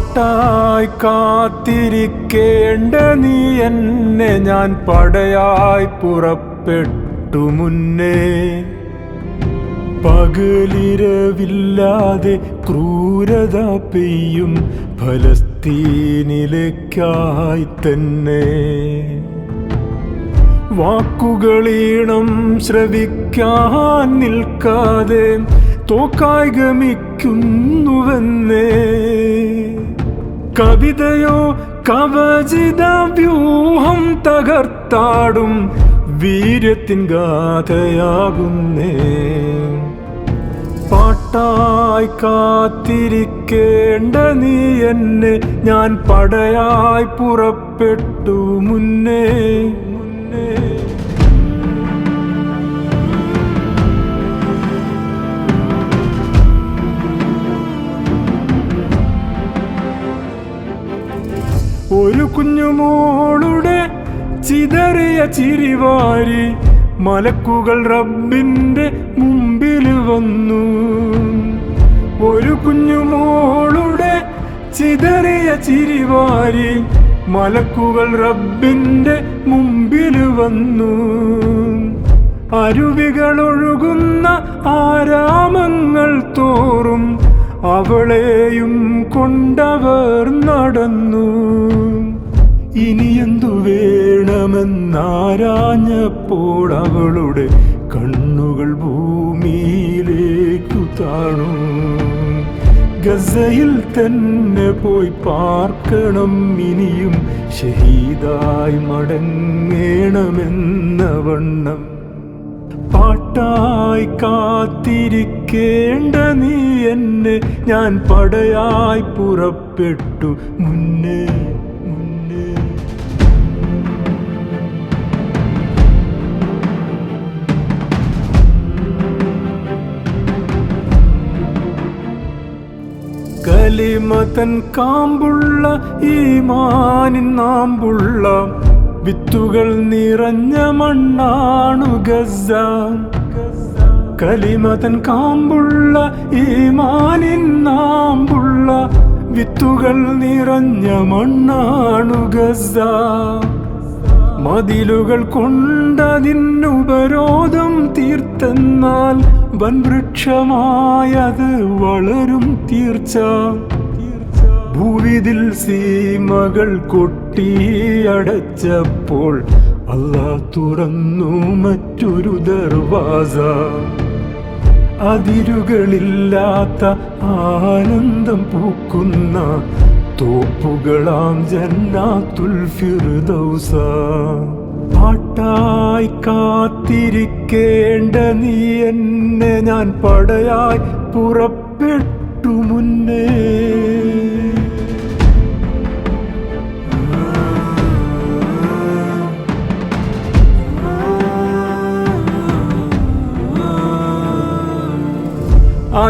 പാട്ടായി കാത്തിരിക്കേണ്ട നീ എന്നെ ഞാൻ പടയായി പുറപ്പെട്ടു മുന്നേ. പകലിരവില്ലാതെ ക്രൂരത പെയ്യും ഫലസ്തീനിലേക്കായി തന്നെ. വാക്കുകളീണം ശ്രവിക്കാൻ നിൽക്കാതെ തോക്കായി ഗമിക്കുന്നുവെന്നേ കവിതയോ കവചിത വ്യൂഹം തകർത്താടും വീര്യത്തിൻ ഗാഥയാകുന്നേ. പാട്ടായി കാത്തിരിക്കേണ്ട നീ എന്നെ ഞാൻ പടയായി പുറപ്പെട്ടു മുന്നേ. മുന്നേ. ഒരു കുഞ്ഞുമോളുടെ ചിതറിയ ചിരിവാരി മലക്കുകൾ റബ്ബിന്റെ മുമ്പിൽ വന്നു. ഒരു കുഞ്ഞുമോളുടെ ചിതറിയ ചിരിവാരി മലക്കുകൾ റബ്ബിന്റെ മുമ്പിൽ വന്നു. അരുവികൾ ഒഴുകുന്ന ആരാമങ്ങൾ തോറും അവളെയും കൊണ്ടവർ നടന്നു. ഇനി എന്തു വേണമെന്നാരാഞ്ഞപ്പോൾ അവളുടെ കണ്ണുകൾ ഭൂമിയിലേക്കു താണു. ഗസയിൽ തന്നെ പോയി പാർക്കണം ഇനിയും ഷഹീദായി മടങ്ങേണമെന്ന വണ്ണം. പാട്ടായി കാത്തിരിക്കേണ്ട നീ എന്നെ ഞാൻ പടയായി പുറപ്പെട്ടു. മുന്നേ കലിമതൻ കാമ്പുള്ള ഈ മാനിൻ നാമ്പുള്ള വിത്തുകൾ നിറഞ്ഞ മണ്ണാണു ഗസ കലിമതൻ കാമ്പുള്ള ഈമാനിൻ നാമ്പുള്ള വിത്തുകൾ നിറഞ്ഞ മണ്ണാണു ഗസ മതിലുകൾ കൊണ്ടതിനുപരോധം തീർത്തെന്നാൽ വൻവൃക്ഷമായത് വളരും തീർച്ച. ഭൂവിതിൽ സീമകൾ കൊട്ടിയടച്ചപ്പോൾ അല്ലാ തുറന്നു മറ്റൊരു ദർവാസ. അതിരുകളില്ലാത്ത ആനന്ദം പൂക്കുന്ന തോപ്പുകളാം ജന്നാത്തുൽ ഫിർദൗസ. പാട്ടായി കാത്തിരിക്കേണ്ട നീ എന്നെ ഞാൻ പടയായി പുറപ്പെട്ടു മുന്നേ.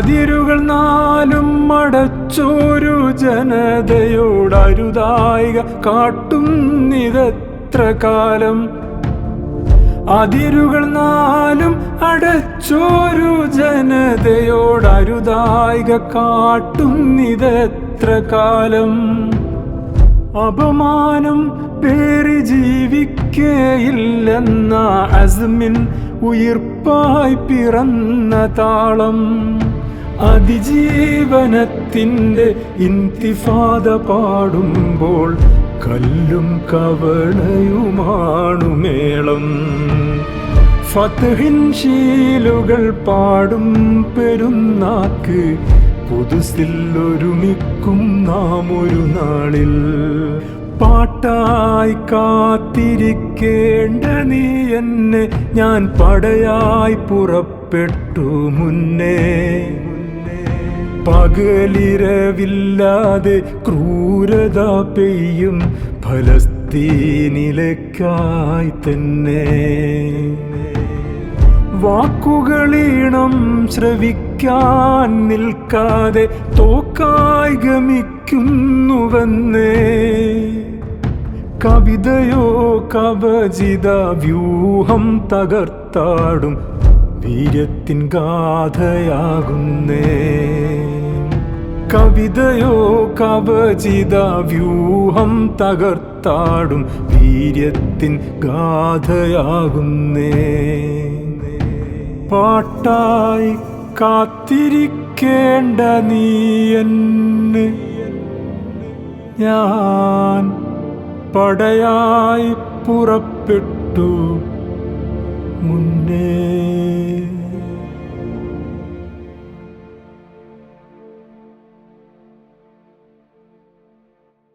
അതിരുകൾ നാലും മടച്ചോരു ജനതയോടരുതായിക കാട്ടുന്നിതെത്ര കാലം? അതിരുകൾ നാലും അടച്ചോരു ജനതയോടരുതായിക കാട്ടുന്നിതെത്ര കാലം? അപമാനം പേറി ജീവിക്കേയില്ലെന്ന അസ്മിൻ ഉയിർപ്പായി പിറന്ന താളം. അതിജീവനത്തിന്റെ ഇന്തിഫാദ പാടുമ്പോൾ കല്ലും കവണയുമാണു മേളം. ഫതഹിൻ ശീലുകൾ പാടും പെരുന്നാക്ക് പുതുസിൽ ഒരുമിക്കും നാം ഒരു നാളിൽ. പാട്ടായി കാത്തിരിക്കേണ്ട നീ എന്നെ ഞാൻ പടയായി പുറപ്പെട്ടു മുന്നേ. പകലിരവില്ലാതെ ക്രൂരത പെയ്യും ഫലസ്തീനിലേക്കായി തന്നെ. വാക്കുകളീണം ശ്രവിക്കാൻ നിൽക്കാതെ തോക്കായി ഗമിക്കുന്നുവെന്നേ. കവിതയോ കവചിത വ്യൂഹം തകർത്താടും വീര്യത്തിൻ ഗാഥയാകുന്നേ. കവിതയോ കവചിത വ്യൂഹം തകർത്താടും വീര്യത്തിൻ ഗാഥയാകുന്നേ. പാട്ടായി കാത്തിരിക്കേണ്ട നീ എന്നെ. ഞാൻ പടയായി പുറപ്പെട്ടു. മുന്നേ